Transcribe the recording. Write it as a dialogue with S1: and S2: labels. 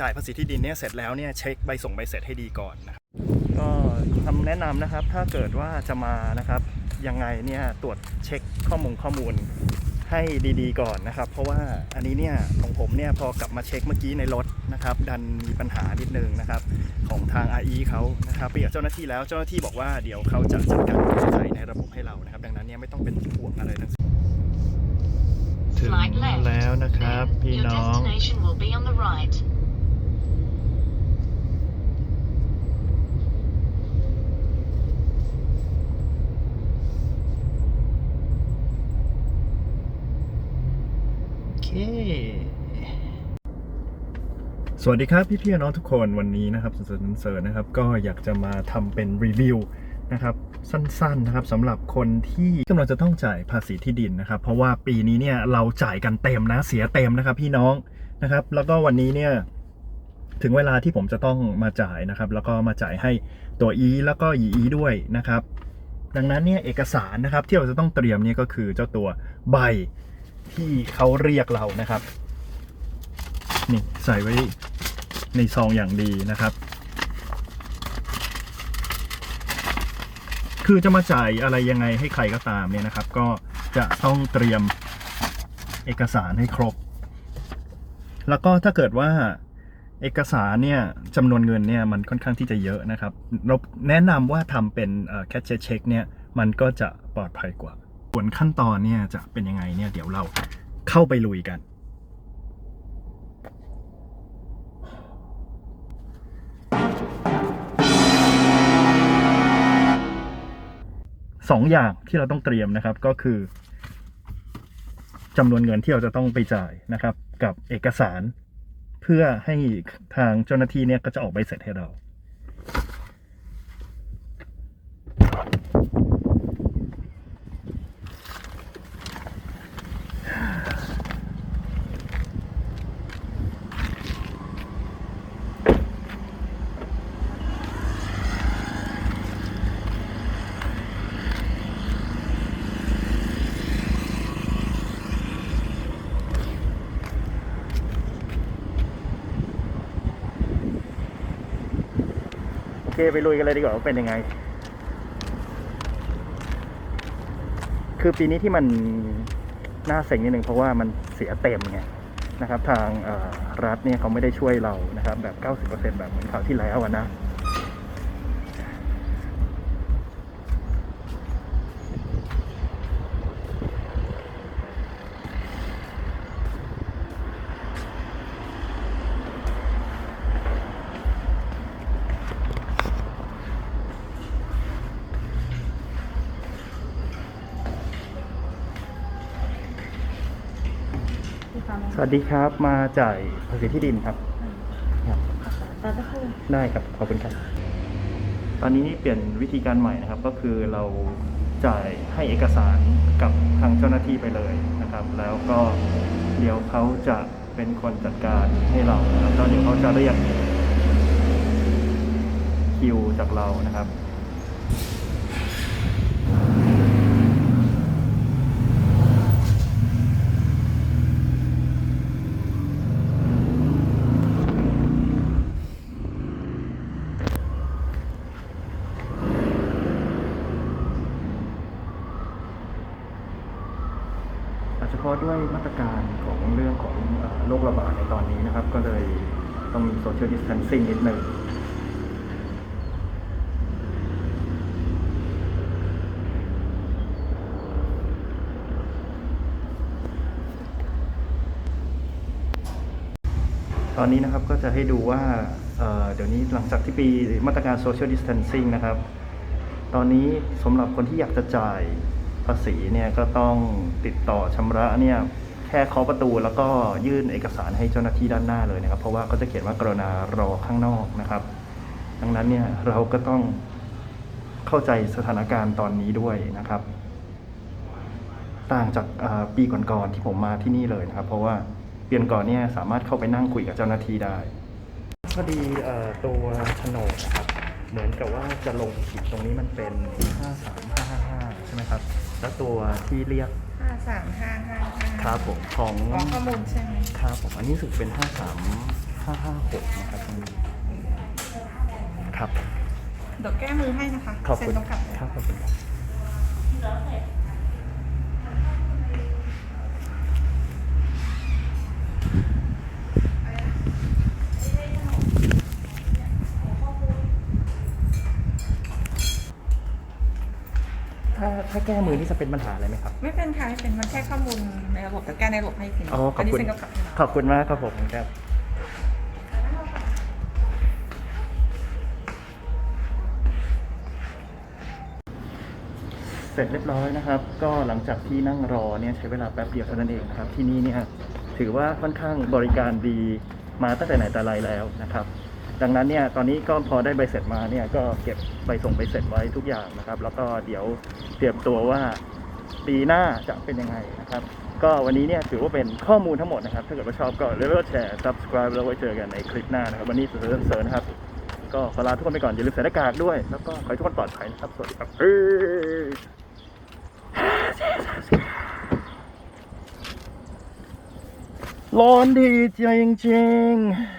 S1: จ่ายภาษีที่ดินเนี่ยเสร็จแล้วเนี่ยเช็คใบส่งใบเสร็จให้ดีก่อนนะครับก็คำแนะนำนะครับถ้าเกิดว่าจะมานะครับยังไงเนี่ยตรวจเช็คข้อมูลข้อมูลให้ดีๆก่อนนะครับ เพราะว่าอันนี้เนี่ยของผมเนี่ยพอกลับมาเช็คเมื่อกี้ในรถนะครับ ดันมีปัญหานิดนึงนะครับ ของทาง RE เขานะครับไปกับเจ้าหน้าที่แล้วเจ้าหน้าที่บอกว่าเดี๋ยวเขาจะจัดการแก้ไขในระบบให้เรานะครับ ดังนั้นเนี่ยไม่ต้องเป็นห่วงอะไรทั้งสิ้นถึง
S2: Slide left.
S1: แล้วนะครับ
S2: Then
S1: พี่
S2: your
S1: น้อง
S2: destination will be on the right.
S1: โอเค สวัสดีครับพี่พี่น้องทุกคนวันนี้นะครับสุดๆเสริร์นะครับ ก็อยากจะมาทำเป็นรีวิวนะครับสั้นๆนะครับสำหรับคนที่กำลังจะต้องจ่ายภาษีที่ดินนะครับ เพราะว่าปีนี้เนี่ยเราจ่ายกันเต็มนะเสียเต็มนะครับ พี่น้องนะครับ แล้วก็วันนี้เนี่ยถึงเวลาที่ผมจะต้องมาจ่ายนะครับ แล้วก็มาจ่ายให้ตัว E แล้วก็ EE ด้วยนะครับ ดังนั้นเนี่ยเอกสารนะครับที่เราจะต้องเตรียมเนี่ยก็คือเจ้าตัวใบ ที่เขาเรียกเรานะครับ นี่ใส่ไว้ในซองอย่างดีนะครับ คือจะมาจ่ายอะไรยังไงให้ใครก็ตามเนี่ยนะครับ ก็จะต้องเตรียมเอกสารให้ครบ แล้วก็ถ้าเกิดว่าเอกสารเนี่ยจำนวนเงินเนี่ยมันค่อนข้างที่จะเยอะนะครับเราแนะนำว่าทำเป็นแคชเช็คเนี่ยมันก็จะปลอดภัยกว่า ส่วนขั้นตอนเนี่ยจะเป็นยังไงเนี่ยเดี๋ยวเราเข้าไปลุยกัน สองอย่างที่เราต้องเตรียมนะครับก็คือจำนวนเงินที่เราจะต้องไปจ่ายนะครับ กับเอกสาร เพื่อให้ทางเจ้าหน้าที่เนี่ยก็จะออกใบเสร็จให้เรา เคไปลุยกันเลยดีกว่าว่าเป็นยังไง คือปีนี้ที่มันน่าเซ็งนิดหนึ่งเพราะว่ามันเสียเต็มไงนะครับ ทางรัฐเนี่ยเขาไม่ได้ช่วยเรานะครับ แบบ 90%แบบเหมือนคราวที่แล้วนะ สวัสดีครับมาจ่ายภาษีที่ดินครับ
S3: เราจะพูด
S1: ได้ครับขอบคุณครับ ตอนนี้เปลี่ยนวิธีการใหม่นะครับ ก็คือเราจ่ายให้เอกสารกับทางเจ้าหน้าที่ไปเลยนะครับ แล้วก็เดี๋ยวเขาจะเป็นคนจัดการให้เรานะครับแล้วเดี๋ยวเขาจะเรียกคิวจากเรานะครับ อาจจะเพราะ ด้วยมาตรการของเรื่องของโรคระบาดในตอนนี้นะครับ ก็เลยต้องมีโซเชียลดิส a ทนซิ่งนิดหนึ่งตอนนี้นะครับก็จะให้ดูว่าเเดี๋ยวนี้หลังจากที่ปีมาตรการ social distancing นะครับ ตอนนี้สำหรับคนที่อยากจะจ่าย ภาษีเนี่ยก็ต้องติดต่อชำระเนี่ยแค่เคาะประตูแล้วก็ยื่นเอกสารให้เจ้าหน้าที่ด้านหน้าเลยนะครับ เพราะว่าเขาจะเขียนว่ากรุณารอข้างนอกนะครับ ดังนั้นเนี่ยเราก็ต้องเข้าใจสถานการณ์ตอนนี้ด้วยนะครับ ต่างจากปีก่อนๆที่ผมมาที่นี่เลยนะครับ เพราะว่าเปลี่ยนก่อนเนี่ยสามารถเข้าไปนั่งคุยกับเจ้าหน้าที่ได้พอดีตัวโฉนดนะครับเหมือนกับว่าจะลงผิดตรงนี้มันเป็น 53555 ใช่ไหมครับ แล้วตัวที่เรียก
S3: ห้าสามห้าห้าห้า
S1: ครับผมของ
S3: ขอข้อมูลใช่ไหม
S1: ครับผมอันนี้รู้สึกเป็น 53 556 66นะครับครับ
S3: เดี๋ยวแก้มือให้นะคะ
S1: ขอบคุณ
S3: เซ็นตรงกลับเลย
S1: ครับขอบคุณครับ ถ้าถ้าแก้มือนี่จะเป็นปัญหาอะไรไหมครับ
S3: ไม่เป็นค่ะไม่เป็นมันแค่ข้อมูลในระบบแต่แก้ในระบบให้ที
S1: อ๋อขอบ
S3: นี้
S1: คุณ
S3: เซ็นตรงกลับให้เรา
S1: ขอบคุณมากครับผมครับ เสร็จเรียบร้อยนะครับ ก็หลังจากที่นั่งรอเนี่ยใช้เวลาแป๊บเดียวเท่านั้นเองนะครับ ที่นี่เนี่ยถือว่าค่อนข้างบริการดีมาตั้งแต่ไหนแต่ไรแล้วนะครับ ดังนั้นเนี่ยตอนนี้ก็พอได้ใบเสร็จมาเนี่ยก็เก็บใบส่งใบเสร็จไว้ทุกอย่างนะครับ แล้วก็เดี๋ยวเตรียมตัวว่าปีหน้าจะเป็นยังไงนะครับ ก็วันนี้เนี่ยถือว่าเป็นข้อมูลทั้งหมดนะครับ ถ้าเกิดว่าชอบก็เลือกแชร์ subscribe แล้วไว้เจอกันในคลิปหน้านะครับ วันนี้เสริร์เสริร์นะครับ ก็ขอลาทุกคนไปก่อนอย่าลืมใส่หน้ากากด้วย แล้วก็ขอให้ทุกคนปลอดภัยนะครับ สวัสดีครับเอ้ยร้อนดีจริงๆ